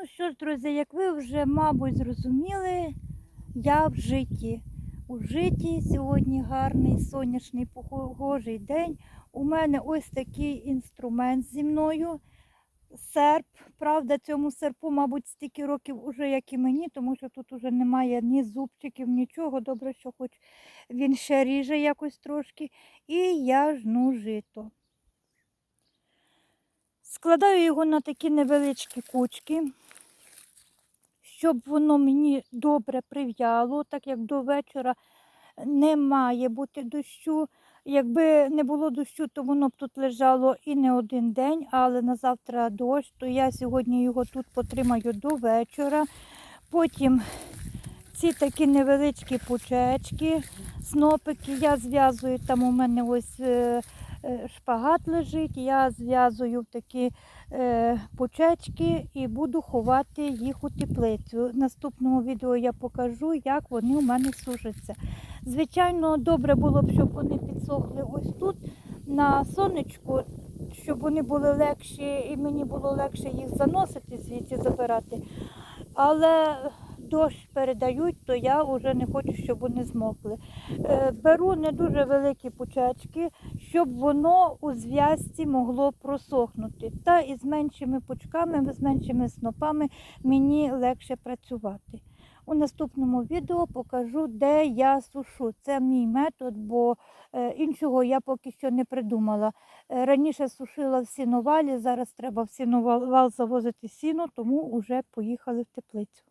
Ну що ж, друзі, як ви вже, мабуть, зрозуміли, я в житті. У житті сьогодні гарний сонячний похожий день. У мене ось такий інструмент зі мною. Серп. Правда, цьому серпу, мабуть, стільки років уже, як і мені, тому що тут уже немає ні зубчиків, нічого. Добре, що хоч він ще ріже якось трошки. І я жну жито. Складаю його на такі невеличкі кучки, щоб воно мені добре прив'яло, так як до вечора не має бути дощу. Якби не було дощу, то воно б тут лежало і не один день, але на завтра дощ, то я сьогодні його тут потримаю до вечора. Потім ці такі невеличкі пучечки, снопики я зв'язую, там у мене ось е, шпагат лежить, я зв'язую в такі е, пучечки і буду ховати їх у теплицю. В наступному відео я покажу, як вони у мене сушаться. Звичайно, добре було б, щоб вони підсохли ось тут на сонечку, щоб вони були легші і мені було легше їх заносити звідси забирати. Але дощ передають, то я вже не хочу, щоб вони змокли. Е, Беру не дуже великі пучечки, щоб воно у зв'язці могло просохнути. Та і з меншими пучками, з меншими снопами мені легше працювати. У наступному відео покажу, де я сушу. Це мій метод, бо е, іншого я поки що не придумала. Е, Раніше сушила в сіновалі, зараз треба в сіновал завозити сіно, тому вже поїхали в теплицю.